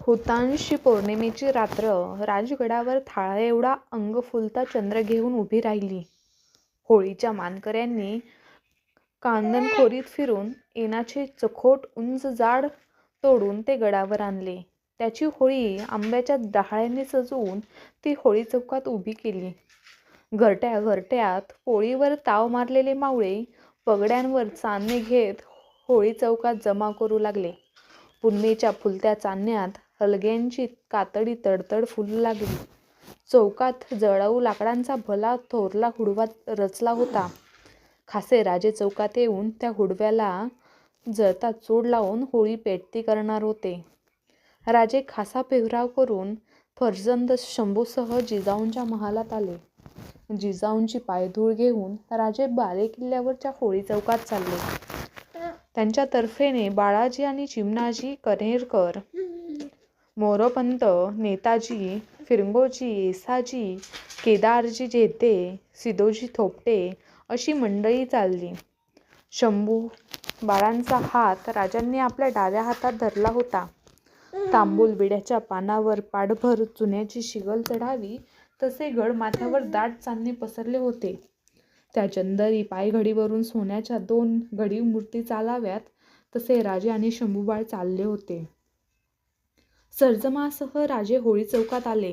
हुतांशी पौर्णिमेची रात्र राजगडावर थाळा एवढा अंग फुलता चंद्र घेऊन उभी राहिली. होळीच्या मानकऱ्यांनी कांदनखोरीत फिरून ऐनाचे चखोट उंच जाड तोडून ते गडावर आणले. त्याची होळी आंब्याच्या डहाळ्यांनी सजवून ती होळी चौकात उभी केली. घरट्या घरट्यात पोळीवर ताव मारलेले मावळे पगड्यांवर चांदणे घेत होळी चौकात जमा करू लागले. पुनवेच्या फुलत्या चांदण्यात हलग्यांची कातडी तडतड फुलू लागली. चौकात जळाऊ लाकडांचा भला थोरला हुडवा रचला होता. खासे राजे चौकात येऊन त्या हुडव्याला जळता चूड लावून होळी पेटती करणार होते. राजे खासा पेहराव करून फर्जंद शंभूसह जिजाऊंच्या महालात आले. जिजाऊंची पायधूळ घेऊन राजे बालेकिल्ल्यावरच्या होळी चौकात चालले. त्यांच्या तर्फेने बाळाजी आणि चिमणाजी कनेरकर मोरोपंत, नेताजी, फिरंगोजी, येसाजी, केदारजी जेते सिदोजी थोपटे अशी मंडळी चालली. शंभू बाळांचा हात राजांनी आपल्या डाव्या हातात धरला होता. तांबूल विड्याच्या पानावर पाठभर चुन्याची शिगल चढावी तसे गड माथ्यावर दाट चांदणे पसरले होते. त्या चंदरी पायघडीवरून सोन्याच्या दोन घडीव मूर्ती चालाव्यात तसे राजे आणि शंभूबाळ चालले होते. सर्जमासह राजे होळी चौकात आले.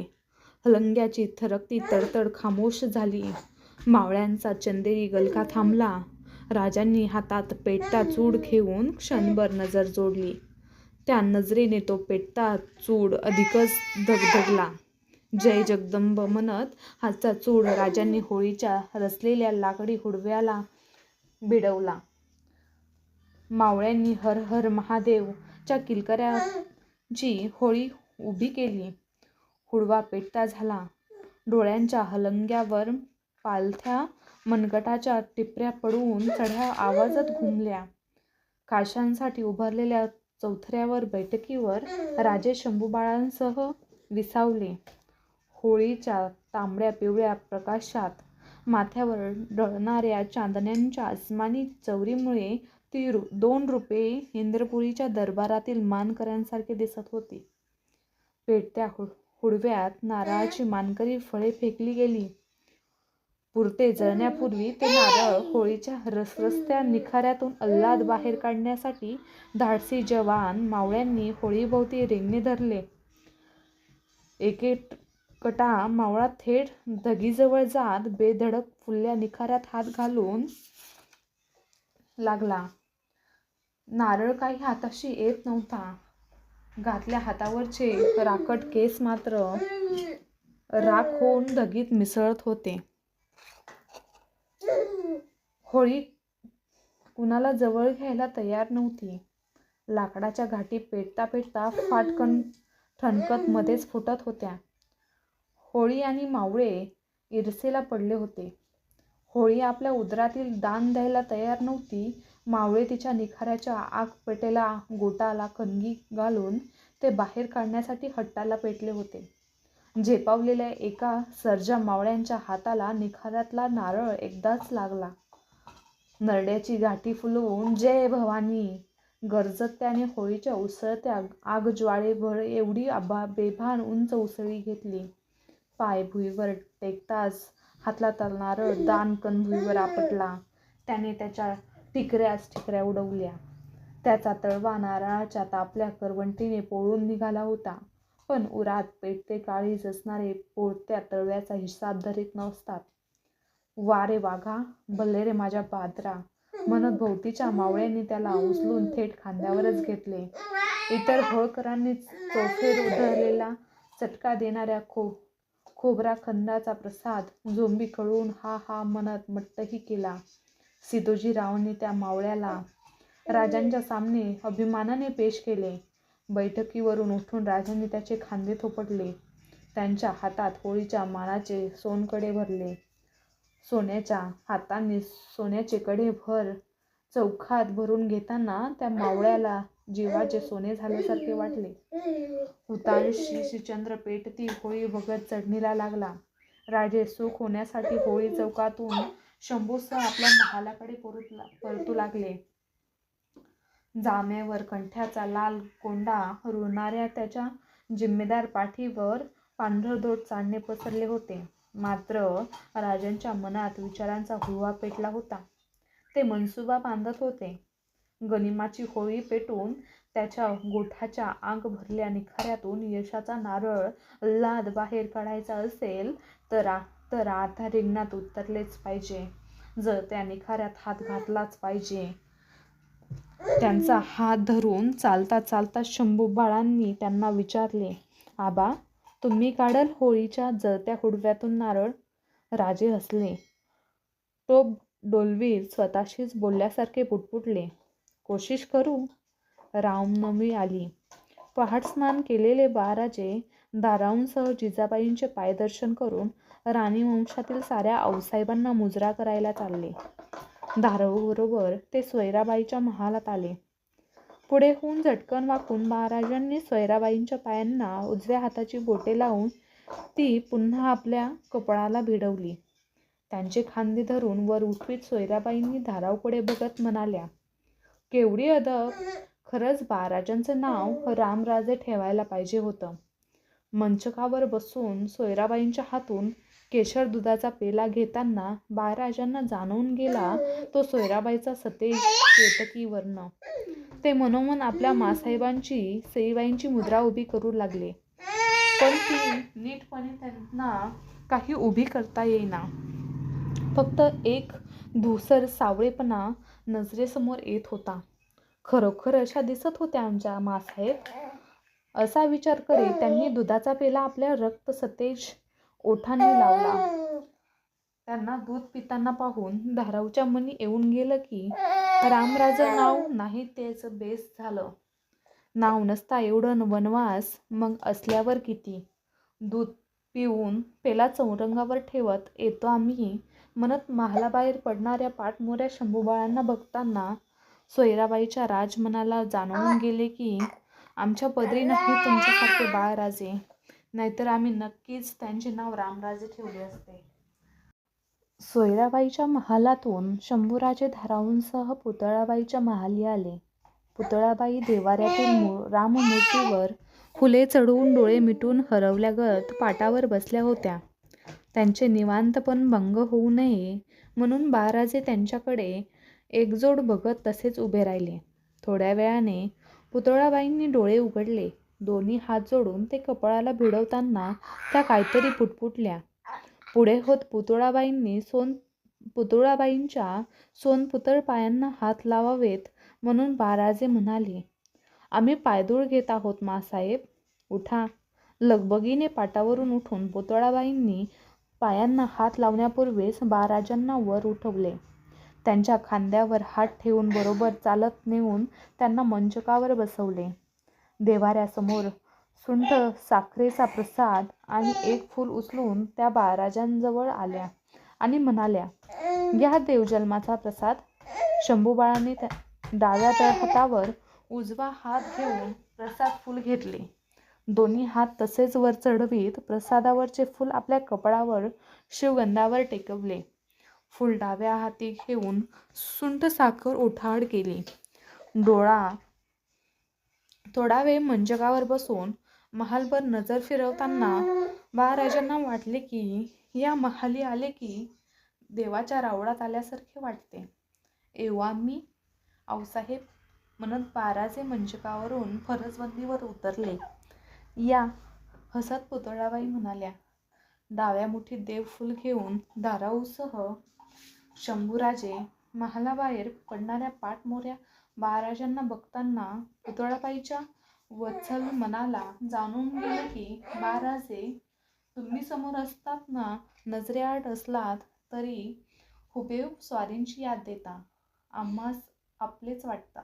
हलंग्याची थरकती तडतड खामोश झाली. मावळ्यांचा चंदेरी गलका थांबला. राजांनी हातात पेटता चूड घेऊन क्षणभर नजर जोडली. त्या नजरेने तो पेटता चूड अधिकच धगधगला. जय जगदंब म्हणत हातचा चूड राजांनी होळीच्या रचलेल्या लाकडी हुडव्याला भिडवला. मावळ्यांनी हर हर महादेवच्या किलकऱ्या जी होळी उभी केली. हुडवा पेटता झाला. डोळ्यांच्या हलंग्यावर पालथ्या मनगटाच्या टिपऱ्या पडून चढ्या आवाजात घुमल्या. काशांसाठी उभारलेल्या चौथऱ्यावर बैठकीवर राजे शंभूबाळांसह विसावले. होळीच्या तांबड्या पिवळ्या प्रकाशात माथ्यावर डळणाऱ्या चांदण्यांच्या अस्मानी चवरीमुळे ती दोन रुपये इंद्रपुरीच्या दरबारातील मानकऱ्यांसारखे दिसत होती. पेटत्या हुडव्यात नारळाची मानकरी फळे फेकली गेली. पुरते जळण्यापूर्वी ते नारळ होळीच्या रसरसत्या निखाऱ्यातून अल्लाद बाहेर काढण्यासाठी धाडसी जवान मावळ्यांनी होळीभोवती रिंगणे धरले. एकेकटा मावळा थेट धगीजवळ जात बेधडक फुलल्या निखाऱ्यात हात घालून लागला. नारळ काही हाताशी येत नव्हता. घातल्या हातावरचे राकट केस मात्र राख होऊन धगीत मिसळत होते. होळी कुणाला जवळ घ्यायला तयार नव्हती. लाकडाच्या घाटी पेटता पेटता फाटकन ठणकत मध्येच फुटत होत्या. होळी आणि मावळे इरसेला पडले होते. होळी आपल्या उदरातील दान द्यायला तयार नव्हती. मावळे तिच्या निखाऱ्याच्या आगपेटलेल्या गोटाला कणगी घालून ते बाहेर काढण्यासाठी हट्टाला पेटले होते. झेपावलेल्या एका सर्जा मावळ्यांच्या हाताला निखाऱ्यातला नारळ एकदाच लागला. नरड्याची गाठी फुलवून जय भवानी गरजत त्याने होळीच्या उसळत्या आगज्वाळेवर एवढी आबा बेभान उंच उसळी घेतली. पाय भुईवर टेकताच हातला नारळ दाणकन भुईवर आपटला. त्याने त्याच्या टिकऱ्याच ठिकऱ्या उडवल्या. त्याचा तळवा नारळाच्या तापल्या करवंटीने पोळून निघाला होता. पण उरात पेटते काळीज असणारे पोळत्या तळव्याचा हिसाब धरीत नसतात. वा रे वाघा, भले रे माझ्या पादरा म्हणत भोवतीच्या मावळ्यांनी त्याला उचलून थेट खांद्यावरच घेतले. इतर होळकरांनी चोफेर उधळलेला चटका देणाऱ्या खो खोबरा खंदाचा प्रसाद झोंबी कळून हा हा म्हणत मट्टही केला. सिदोजीरावने त्या मावळ्याला राजांच्या सामने अभिमानाने पेश केले. बैठकीवरून उठून राजांनी त्याचे खांदे थोपटले. त्यांच्या हातात होळीच्या माळाचे सोनकडे भरले. सोन्याच्या हातांनी सोन्याचे कडे भर चौखात भरून घेताना त्या मावळ्याला जीवाचे सोने झाल्यासारखे वाटले. हुतांशी श्रीचंद्र पेटती होळी बघत चढणीला लागला. राजे सुख होण्यासाठी होळी चौकातून शंभूसह आपल्या महालाकडे परतू लागले. जाम्यावर कंठ्याचा लाल कोंडा रुळणाऱ्या त्याच्या जिम्मेदार पाठीवर पांढरदोट चांडणे पसरले होते. मात्र राजांच्या मनात विचारांचा हुवा पेटला होता. ते मनसुबा बांधत होते. गनिमाची होळी पेटून त्याच्या गोठाच्या आग भरल्या निखाऱ्यातून यशाचा नारळ लाद बाहेर काढायचा असेल तर तर आता रिंगणात उतरलेच पाहिजे. जर त्याने निखाऱ्यात हात घातलाच पाहिजे. त्यांचा हात धरून चालता चालता शंभू बाळांनी त्यांना विचारले आबा तुम्ही काढल होळीच्या जळत्या हुडव्यातून नारळ? राजे हसले. टोप डोलवीर स्वतःशीच बोलल्यासारखे पुटपुटले. कोशिश करू. रामनवमी आली. पहाट स्नान केलेले बाराजे दाराऊंसह जिजाबाईंचे पायदर्शन करून राणी वंशातील साऱ्या आऊसाहेबांना मुजरा करायला चालले. धाराऊबरोबर ते सोयराबाईच्या महालात आले. पुढे होऊन झटकन वाकून महाराजांनी सोयराबाईंच्या पायांना उजव्या हाताची बोटे लावून ती पुन्हा आपल्या कपळाला भिडवली. त्यांचे खांदे धरून वर उठवीत सोयराबाईंनी धारावकडे बघत म्हणाल्या केवढी अदब! खरंच बाराजांचं नाव रामराजे ठेवायला पाहिजे होतं. मंचकावर बसून सोयराबाईंच्या हातून केशर दुधाचा पेला घेताना बाळराजांना जाणवून गेला तो सोयराबाईचा सतेज केतकी वर्ण. ते मनोमन आपल्या मासाहेबांची सईबाईंची मुद्रा उभी करू लागले. पण ती नीटपणे त्यांना काही उभी करता येईना. फक्त एक धुसर सावळेपणा नजरेसमोर येत होता. खरोखर अशा दिसत होत्या आमच्या मासाहेब? असा विचार करीत त्यांनी दुधाचा पेला आपल्या रक्त सतेज ओठाने लावला. त्यांना दूध पिताना पाहून धाराऊच्या मनी येऊन गेलं की रामराजं नाव नाही तेच बेस झालं. नाव नसता एवढं वनवास मग असल्यावर किती? दूध पिऊन पेला चौरंगावर ठेवत येतो आम्ही. म्हणत महालाबाहेर पडणाऱ्या पाठमोऱ्या शंभूबाळांना बघताना सोयराबाईच्या राजमनाला जाणवून गेले की आमच्या पदरी नाही तुमच्यासारखे बाळराजे. नाहीतर आम्ही नक्कीच त्यांचे नाव रामराजे ठेवले असते. सोयराबाईच्या महालातून शंभूराजे धाराऊंसह पुतळाबाईच्या महाली आले. पुतळाबाई देवाऱ्यातील राममूर्तीवर फुले चढवून डोळे मिटून हरवल्यागत पाटावर बसल्या होत्या. त्यांचे निवांतपण भंग होऊ नये म्हणून बाराजे त्यांच्याकडे एकजोड बघत तसेच उभे राहिले. थोड्या वेळाने पुतळाबाईंनी डोळे उघडले. दोन्ही हात जोडून ते कपाळाला भिडवताना त्या काहीतरी पुटपुटल्या. पुढे होत पुतळाबाईंनी सोन पुतळाबाईंच्या सोनपुतळ पायांना हात लावावेत म्हणून बाराजे म्हणाले आम्ही पायदूळ घेत आहोत मासाहेब उठा. लगबगीने पाटावरून उठून पुतळाबाईंनी पायांना हात लावण्यापूर्वीच बाराजांना वर उठवले. त्यांच्या खांद्यावर हात ठेवून बरोबर चालत नेऊन त्यांना मंचकावर बसवले. देवाऱ्यासमोर सुंठ साखरेचा प्रसाद आणि एक फूल उचलून त्या बाळराजांजवळ आल्या आणि म्हणाल्या या देवजन्माचा प्रसाद. शंभूबाळाने त्या डाव्या हातावर उजवा हात घेऊन प्रसाद फूल घेतले. दोन्ही हात तसेच वर चढवीत प्रसादावरचे फूल आपल्या कपडावर शिवगंधावर टेकवले. फूल डाव्या हाती घेऊन सुंठ साखर ओठाड केली. डोळा थोडा वेळ मंचकावर बसून महालभर नजर फिरवताना बाळराजांना वाटले की या महाली आले की देवाच्या रावडात आल्यासारखे वाटते. एव्हा मी आऊसाहेब म्हणत बाराजे मंचकावरून फरसबंदीवर उतरले. या हसत पुतळाबाई म्हणाल्या डाव्या मुठीत देवफूल घेऊन दाराऊसह शंभूराजे महालाबाहेर पडणाऱ्या पाठमोऱ्या महाराजांना बघताना पुतळाबाईच्या वत्सल मनाला जाणून गेलं की महाराजे तुम्ही समोर असतात ना नजरेआड असलात तरी हुबेहूब स्वारींची याद देता. आम्हास आपलेच वाटता.